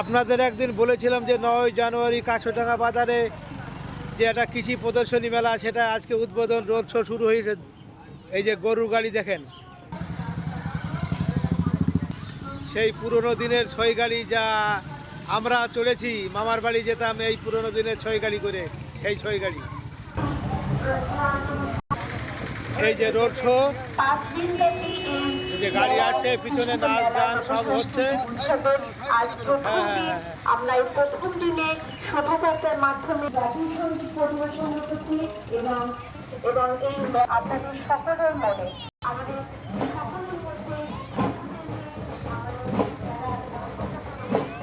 আপনাদের একদিন বলেছিলাম যে নয় জানুয়ারি কাছটাঙ্গা বাজারে যে একটা কৃষি প্রদর্শনী মেলা, সেটা আজকে উদ্বোধন রোড শো শুরু হয়েছে। এই যে গরুর গাড়ি দেখেন। সেই পুরনো দিনের ছয় গাড়ি যা আমরা চলেছি মামার বাড়ি যেতাম এই পুরনো দিনের ছয় গাড়ি করে, সেই ছয় গাড়ি। এই যে রোড শো যে গাড়ি আসছে, পিছনে নাচ গান সব হচ্ছে। আমরা এই প্রথম দিনে শোভাযাত্রার মাধ্যমে জাতীয় সংগীত পরিবেশন করেছি এবং এবং এই আপনাদের সকলের মনে আমাদের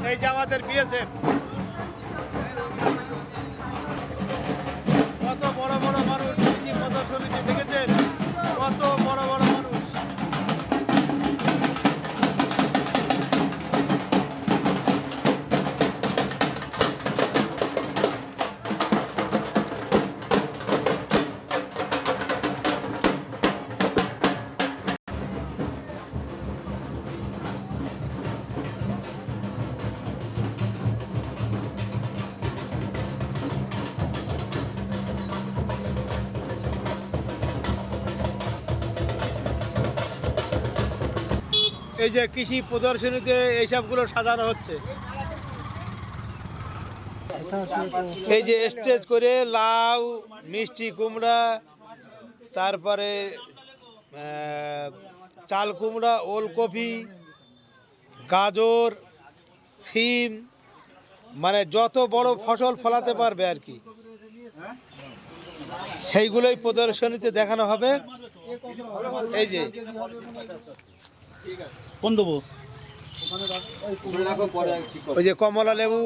এই যে আমাদের বিএসএফ এই যে কৃষি প্রদর্শনীতে এইসবগুলো সাজানো হচ্ছে। এই যে স্টেজ করে লাউ, মিষ্টি কুমড়া, তারপরে চাল কুমড়া, ওলকপি, গাজর, সিম মানে যত বড় ফসল ফলাতে পারবে আর কি। সেইগুলোই প্রদর্শনীতে দেখানো হবে। এই যে কোন দেবো? ওই যে কমলা লেবু।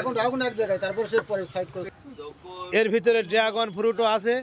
এখন রাখুন এক জায়গায় তারপর সে পরে সাইড করে এর ভিতরে ড্রাগন ফ্রুটও আছে।